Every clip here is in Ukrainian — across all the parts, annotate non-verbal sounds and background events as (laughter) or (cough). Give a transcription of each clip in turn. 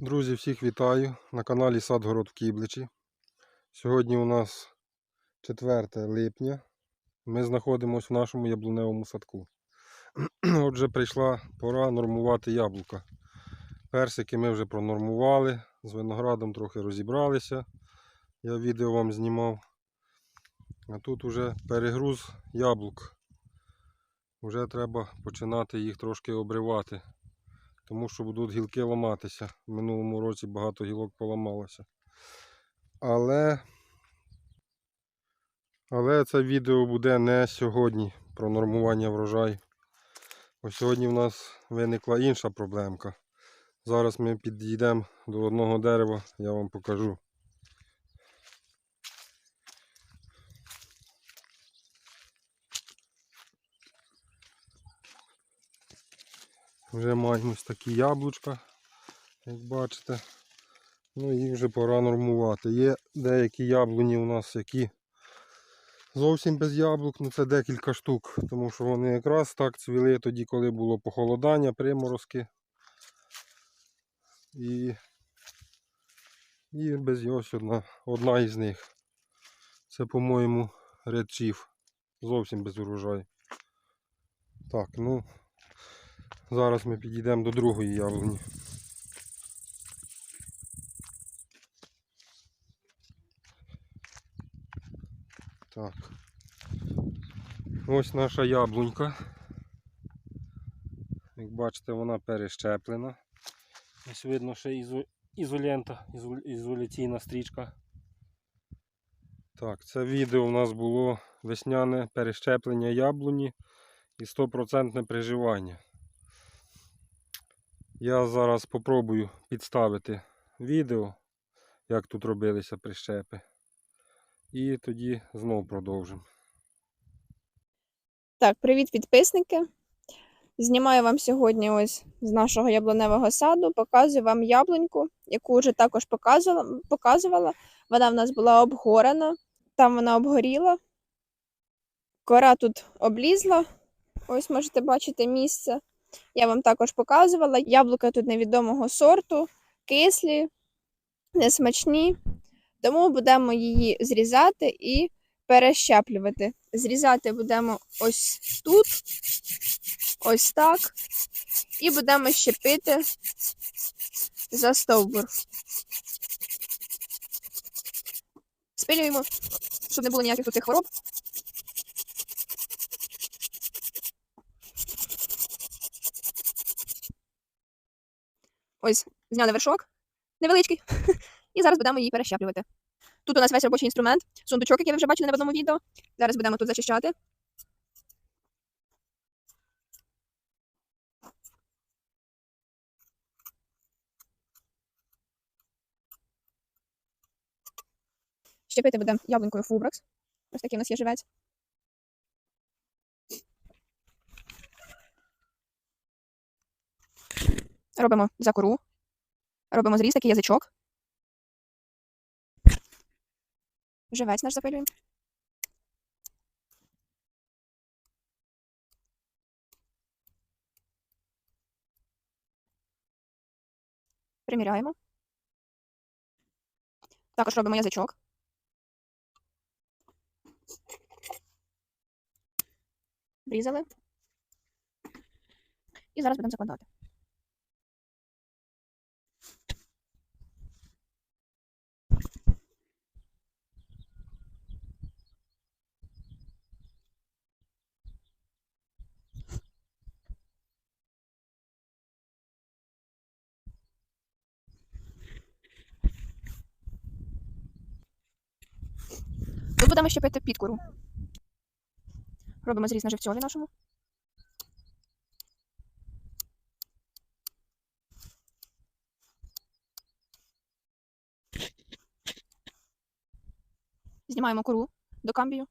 Друзі, всіх вітаю на каналі Садгород в Кібличі. Сьогодні у нас 4 липня. Ми знаходимося в нашому яблуневому садку. (clears throat) Отже, прийшла пора нормувати яблука. Персики ми вже пронормували, з виноградом трохи розібралися. Я відео вам знімав. А тут уже перегруз яблук. Вже треба починати їх трошки обривати тому що будуть гілки ламатися. В минулому році багато гілок поламалося. Але, але це відео буде не сьогодні про нормування врожаю. Бо сьогодні в нас виникла інша проблемка. Зараз ми підійдемо до одного дерева, я вам покажу. Вже маємо ось такі яблучка, як бачите. Ну їх вже пора нормувати. Є деякі яблуні у нас, які зовсім без яблук, ну це декілька штук, тому що вони якраз так цвіли тоді, коли було похолодання, приморозки. І, і без ось одна, одна із них. Це, по-моєму, Chief. Зовсім без урожаю. Так, ну. Зараз ми підійдемо до другої яблуні. Так. Ось наша яблунька. Як бачите, вона перещеплена. Ось видно ще ізо... ізолента, ізо... ізоляційна стрічка. Так, це відео у нас було весняне перещеплення яблуні і 100% приживання. Я зараз спробую підставити відео, як тут робилися прищепи. І тоді знову продовжимо. Так, привіт, підписники. Знімаю вам сьогодні ось з нашого яблуневого саду. Показую вам яблуньку, яку вже також показувала. показувала. Вона в нас була обгорена, там вона обгоріла. Кора тут облізла. Ось можете бачити місце. Я вам також показувала. Яблука тут невідомого сорту, кислі, несмачні. Тому будемо її зрізати і перещеплювати. Зрізати будемо ось тут, ось так. І будемо щепити за стовбур. Спилюємо, щоб не було ніяких тут хвороб. Ось, зняли вершок невеличкий. (laughs) І зараз будемо її перещеплювати. Тут у нас весь робочий інструмент, сундучок, який ви вже бачили на одному відео. Зараз будемо тут зачищати. Щепити будемо яблунькою фубракс. Ось такий у нас є живець. Робимо за кору. Робимо зріз, такий язичок. Живець наш запилюємо. Приміряємо. Також робимо язичок. Врізали. І зараз будемо закладати. Тут будемо щепити підкуру. Робимо зріз на живцьові нашому. Знімаємо кору до камбію.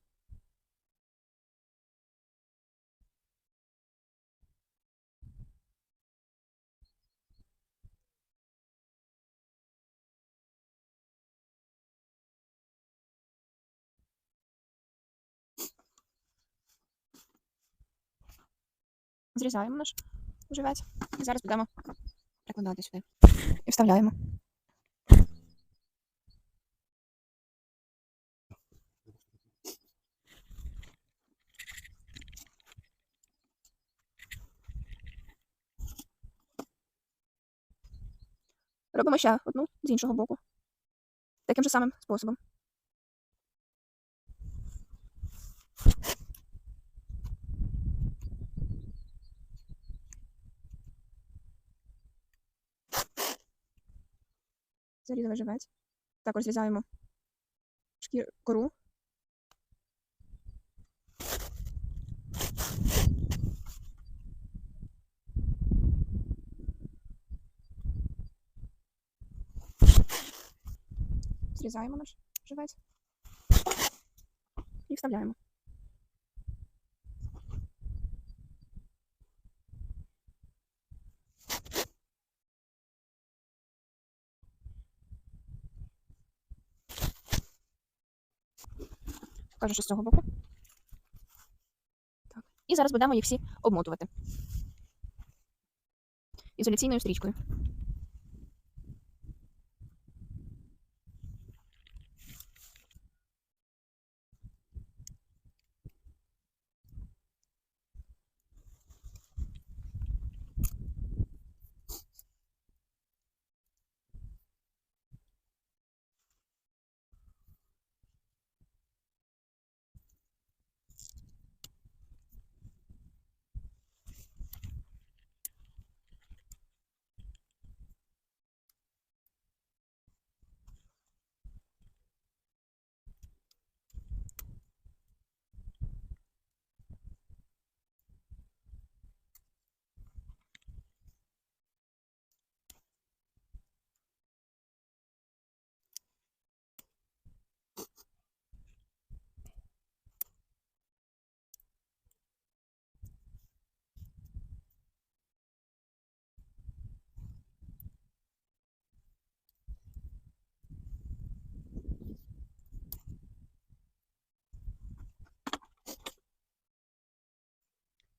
Зрізаємо наш живець. І зараз будемо прикладати сюди. І вставляємо. Робимо ще одну з іншого боку. Таким же самим способом. Зарізали живець. Також зрізаємо шкір кору. Зрізаємо наш живець і вставляємо. Покажу, що з цього боку. Так. І зараз будемо їх всі обмотувати. Ізоляційною стрічкою.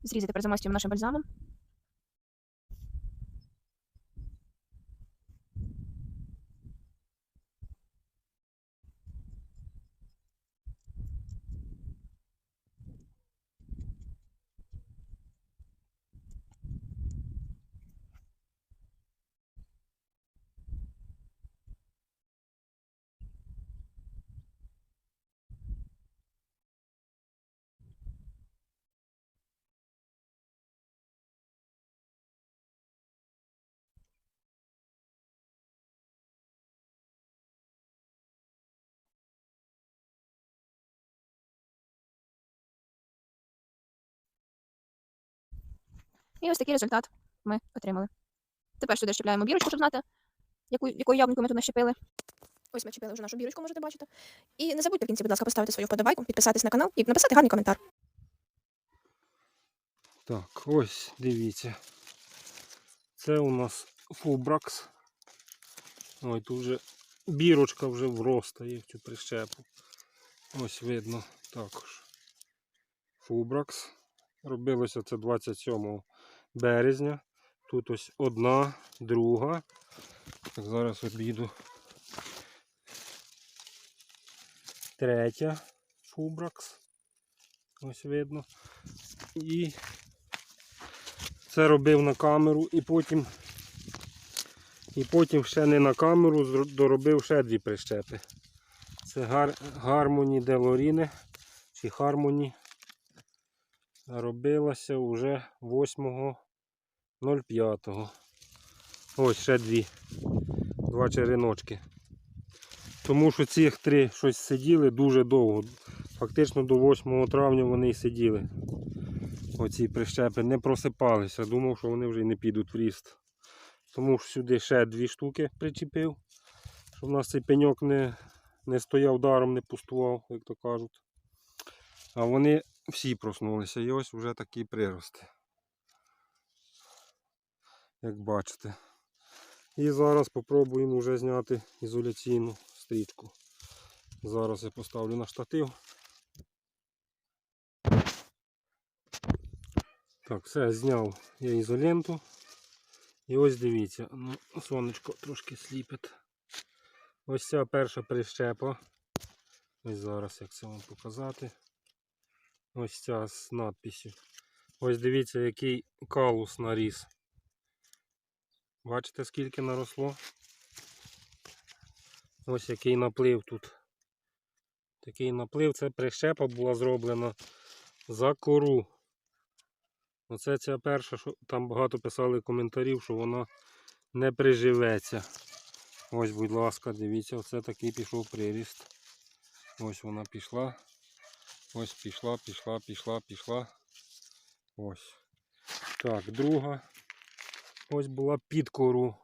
Зрізати перезамастюємо нашим бальзамом. І ось такий результат ми отримали. Тепер сюди щепляємо бірочку, щоб знати, яку, якою яблунькою ми тут нащепили. Ось ми чіпили вже нашу бірочку, можете бачити. І не забудьте в кінці, будь ласка, поставити свою вподобайку, підписатись на канал і написати гарний коментар. Так, ось дивіться. Це у нас фубракс. Ой, тут вже бірочка вже вростає в цю прищепу. Ось видно також. Фубракс. Робилося це 27 березня. Тут ось одна, друга. Так, зараз обіду. Третя фубракс. Ось видно. І це робив на камеру і потім і потім ще не на камеру доробив ще дві прищепи. Це гар, Гармоні Делоріне чи Хармоні. Робилася вже 8.05. Ось ще дві. Два череночки. Тому що ці три щось сиділи дуже довго. Фактично до 8 травня вони і сиділи. Оці прищепи не просипалися. Думав, що вони вже не підуть в ріст. Тому що сюди ще дві штуки причепив, щоб у нас цей пеньок не, не стояв даром, не пустував, як то кажуть. А вони всі проснулися. І ось вже такі прирости. Як бачите. І зараз спробуємо вже зняти ізоляційну стрічку. Зараз я поставлю на штатив. Так, все, зняв я ізоленту. І ось дивіться, ну, сонечко трошки сліпить. Ось ця перша прищепа. Ось зараз як це вам показати. Ось ця з надписю. Ось дивіться, який калус наріс. Бачите, скільки наросло? Ось який наплив тут. Такий наплив, це прищепа була зроблена за кору. Оце ця перша, що там багато писали коментарів, що вона не приживеться. Ось, будь ласка, дивіться, оце такий пішов приріст. Ось вона пішла. Ось пішла, пішла, пішла, пішла. Ось. Так, друга. Ось була під кору.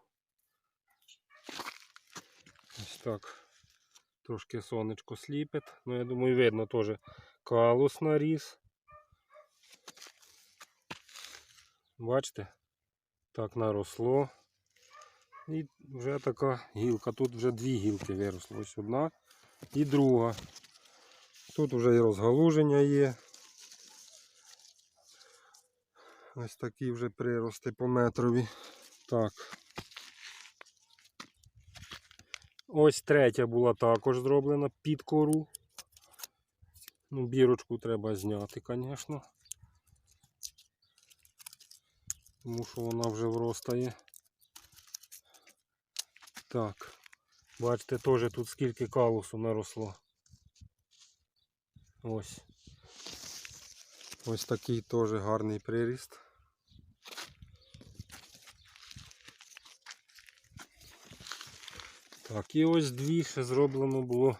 Ось так. Трошки сонечко сліпить. Ну, я думаю, видно теж калус наріс. Бачите? Так наросло. І вже така гілка. Тут вже дві гілки виросло. Ось одна і друга. Тут вже і розгалуження є. Ось такі вже прирости по метрові. Так. Ось третя була також зроблена під кору. Ну, бірочку треба зняти, звісно. Тому що вона вже вростає. Так. Бачите, теж тут скільки калусу наросло. Ось. Ось такий теж гарний приріст. Так, і ось дві ще зроблено було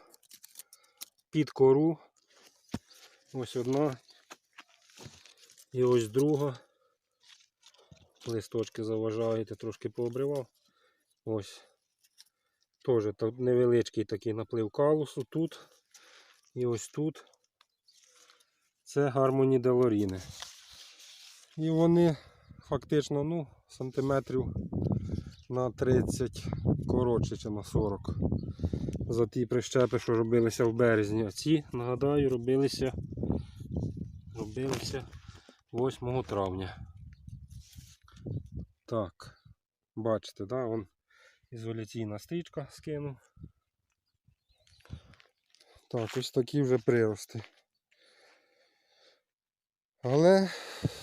під кору. Ось одна. І ось друга. Листочки заважаєте, трошки пообривав. Ось. Теж невеличкий такий наплив калусу тут. І ось тут. Це гармоні делоріни. І вони фактично ну, сантиметрів на 30 коротше, чи на 40. За ті прищепи, що робилися в березні. А ці, нагадаю, робилися, робилися 8 травня. Так, бачите, да, вон ізоляційна стрічка скинув. Так, ось такі вже прирости. Але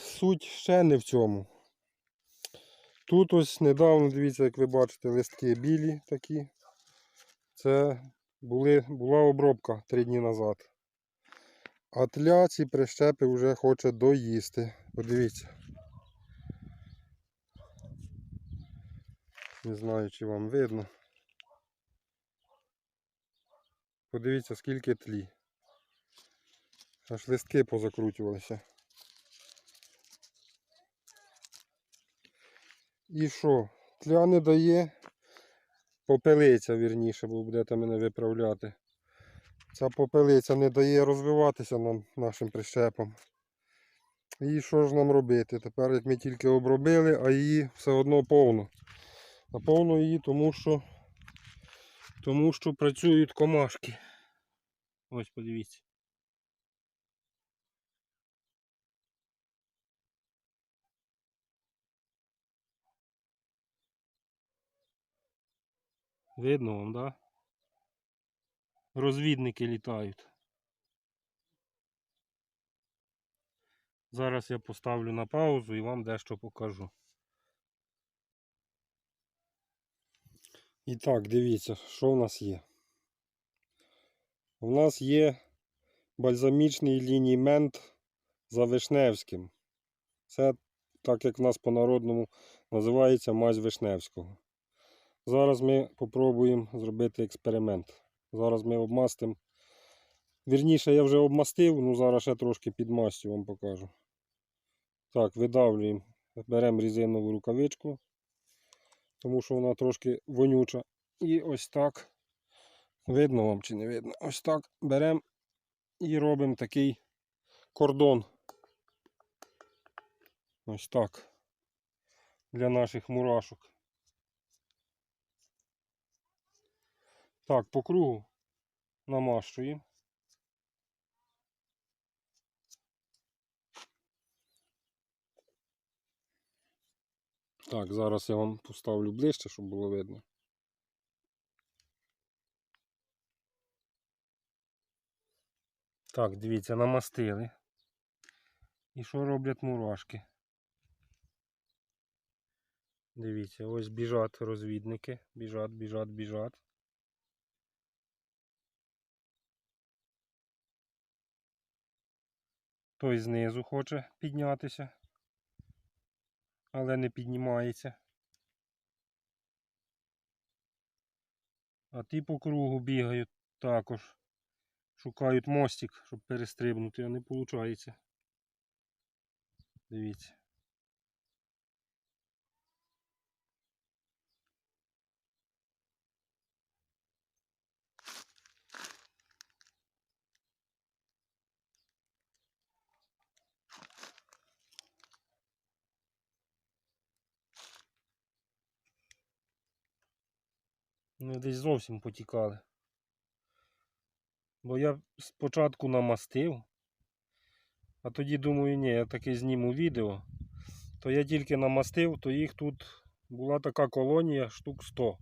суть ще не в цьому. Тут ось недавно, дивіться, як ви бачите, листки білі такі. Це були, була обробка три дні назад. А тля ці прищепи вже хоче доїсти. Подивіться. Не знаю, чи вам видно. Подивіться, скільки тлі. Аж листки позакручувалися. І що? Тля не дає попелиця, вірніше, бо будете мене виправляти. Ця попелиця не дає розвиватися нам нашим прищепам. І що ж нам робити? Тепер як ми тільки обробили, а її все одно повно. А повно її тому що, тому що працюють комашки. Ось подивіться. Видно вам, да? Розвідники літають. Зараз я поставлю на паузу і вам дещо покажу. І так, дивіться, що в нас є. У нас є бальзамічний лініймент за Вишневським. Це так як в нас по-народному називається мазь Вишневського. Зараз ми попробуємо зробити експеримент. Зараз ми обмастимо. Вірніше, я вже обмастив, ну зараз ще трошки підмастю вам покажу. Так, видавлюємо. Беремо резинову рукавичку, тому що вона трошки вонюча. І ось так. Видно вам чи не видно? Ось так беремо і робимо такий кордон. Ось так. Для наших мурашок. Так, по кругу намащуємо. Так, зараз я вам поставлю ближче, щоб було видно. Так, дивіться, намастили. І що роблять мурашки? Дивіться, ось біжать розвідники. Біжать, біжать, біжать. Той знизу хоче піднятися, але не піднімається. А ті по кругу бігають також. Шукають мостик, щоб перестрибнути, а не виходить. Дивіться. Ну, десь зовсім потікали. Бо я спочатку намастив, а тоді думаю, ні, я таки зніму відео. То я тільки намастив, то їх тут була така колонія штук 100.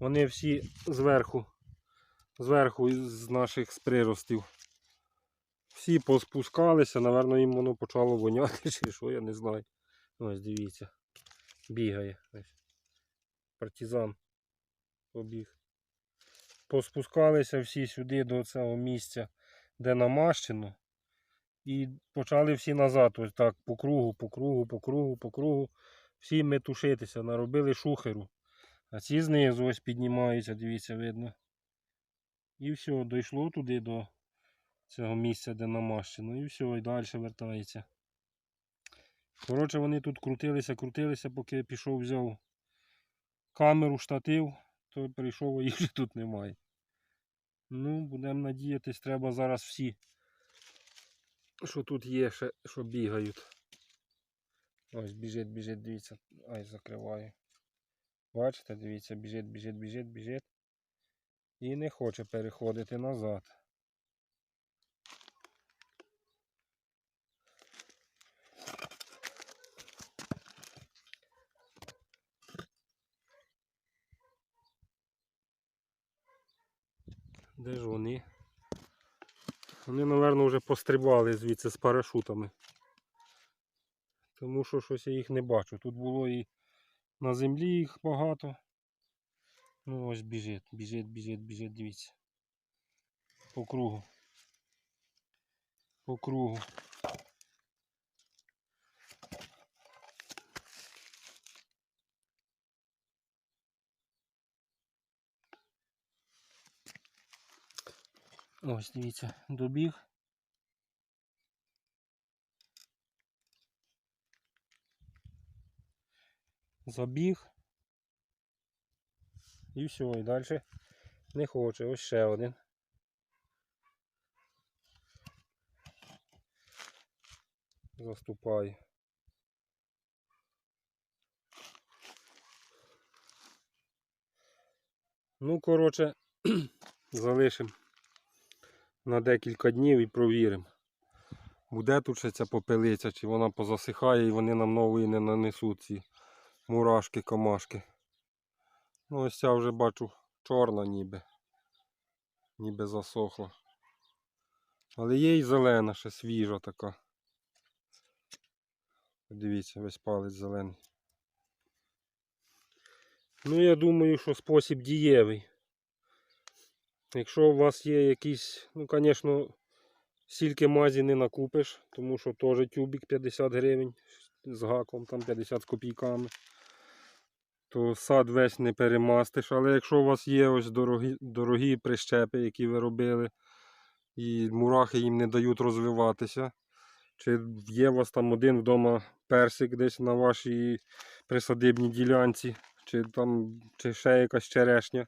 Вони всі зверху, зверху з наших приростів. Всі поспускалися, напевно, їм воно почало воняти (laughs) чи що, я не знаю. Ось дивіться. Бігає. Партизан побіг. Поспускалися всі сюди до цього місця, де намащено. І почали всі назад, ось так, по кругу, по кругу, по кругу, по кругу. Всі метушитися, наробили шухеру. А ці знизу ось піднімаються, дивіться, видно. І все, дійшло туди до цього місця, де намащено. І все, і далі вертається. Коротше, вони тут крутилися, крутилися, поки пішов, взяв камеру, штатив, то прийшов, а їх вже тут немає. Ну, будемо надіятись, треба зараз всі, що тут є, ще, що бігають. Ось біжить, біжить, дивіться. Ай, закриваю. Бачите, дивіться, біжить, біжить, біжить, біжить. І не хоче переходити назад. Де ж вони? Вони, мабуть, вже пострибали звідси з парашутами. Тому що щось я їх не бачу. Тут було і на землі їх багато. Ну ось біжить, біжить, біжить, біжить, дивіться. По кругу. По кругу. Ось дивіться, добіг. Забіг. І все, і далі не хоче. Ось ще один. Заступає. Ну, коротше, (clears throat) залишимо на декілька днів і провіримо. Буде тут ще ця попелиця, чи вона позасихає і вони нам нової не нанесуть ці мурашки, комашки. Ну ось ця вже бачу чорна ніби. Ніби засохла. Але є і зелена, ще свіжа така. Дивіться, весь палець зелений. Ну, я думаю, що спосіб дієвий. Якщо у вас є якісь, ну, звісно, стільки мазі не накупиш, тому що теж тюбик 50 гривень з гаком, там 50 з копійками, то сад весь не перемастиш. Але якщо у вас є ось дорогі, дорогі прищепи, які ви робили, і мурахи їм не дають розвиватися, чи є у вас там один вдома персик десь на вашій присадибній ділянці, чи там чи ще якась черешня,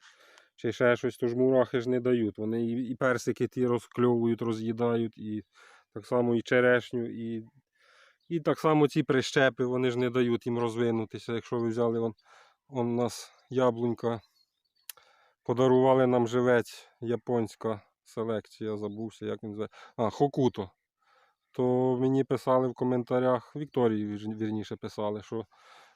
чи ще щось, то ж мурахи ж не дають. Вони і, персики ті розкльовують, роз'їдають, і так само і черешню, і, і так само ці прищепи, вони ж не дають їм розвинутися. Якщо ви взяли он, он у нас яблунька, подарували нам живець, японська селекція, забувся, як він називає. А, Хокуто. То мені писали в коментарях, Вікторії вірніше писали, що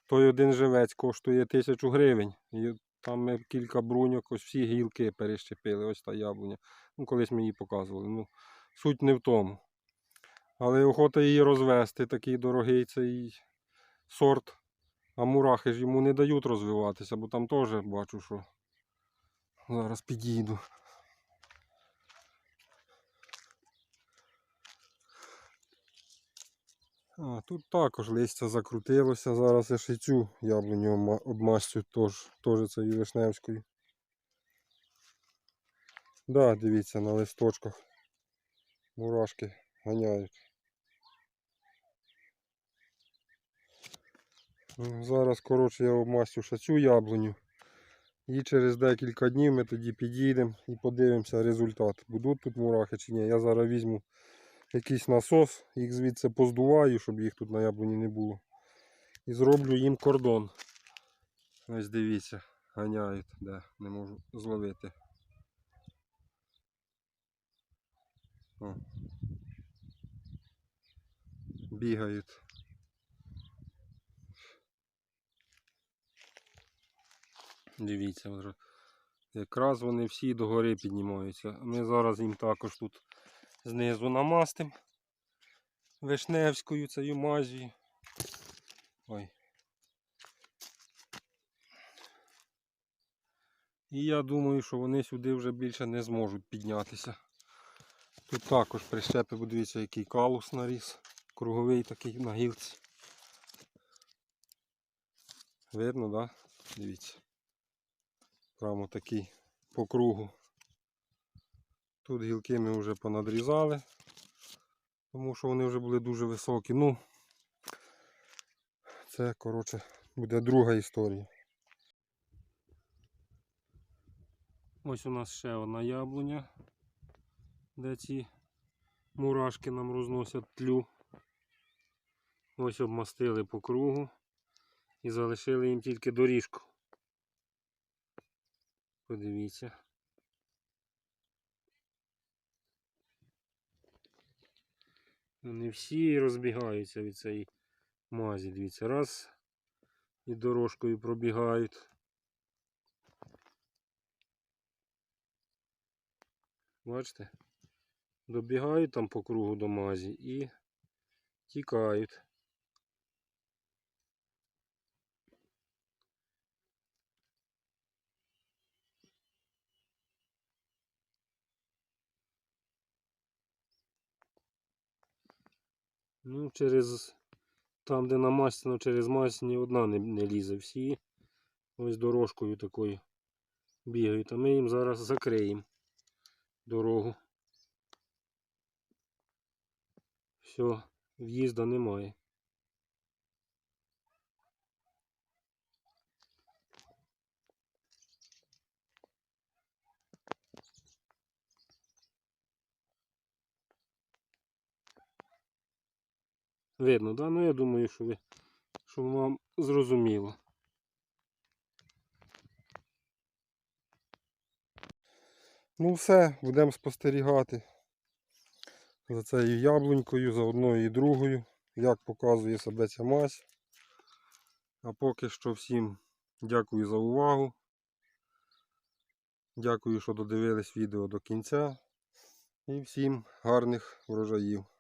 той один живець коштує тисячу гривень. І там ми кілька бруньок, ось всі гілки перещепили, ось та яблуня. Ну, колись ми її показували. Ну, суть не в тому. Але охота її розвести, такий дорогий цей сорт. А мурахи ж йому не дають розвиватися, бо там теж бачу, що зараз підійду. А, тут також листя закрутилося. Зараз я ще цю яблуню обмастю теж, теж цією вишневською. Да, дивіться, на листочках мурашки ганяють. Зараз, коротше, я обмастю ще цю яблуню. І через декілька днів ми тоді підійдемо і подивимося результат. Будуть тут мурахи чи ні. Я зараз візьму якийсь насос, їх звідси поздуваю, щоб їх тут на яблуні не було. І зроблю їм кордон. Ось дивіться, ганяють, де не можу зловити. О. Бігають. Дивіться, якраз вони всі догори піднімаються. Ми зараз їм також тут знизу намастим вишневською цією мазію. Ой. І я думаю, що вони сюди вже більше не зможуть піднятися. Тут також прищепи, дивіться, який калус наріс. Круговий такий на гілці. Видно, так? Да? Дивіться. Прямо такий по кругу. Тут гілки ми вже понадрізали, тому що вони вже були дуже високі. Ну, це, коротше, буде друга історія. Ось у нас ще одна яблуня, де ці мурашки нам розносять тлю. Ось обмастили по кругу і залишили їм тільки доріжку. Подивіться. Вони всі розбігаються від цієї мазі. Дивіться, раз і дорожкою пробігають. Бачите? Добігають там по кругу до мазі і тікають. Ну, через там, де намастено, через мазь ні одна не, не лізе. Всі ось дорожкою такою бігають. А ми їм зараз закриємо дорогу. Все, в'їзда немає. Видно, да? Ну я думаю, що ви що вам зрозуміло. Ну все, будемо спостерігати за цією яблунькою, за одною і другою, як показує себе ця мазь. А поки що всім дякую за увагу. Дякую, що додивились відео до кінця. І всім гарних врожаїв.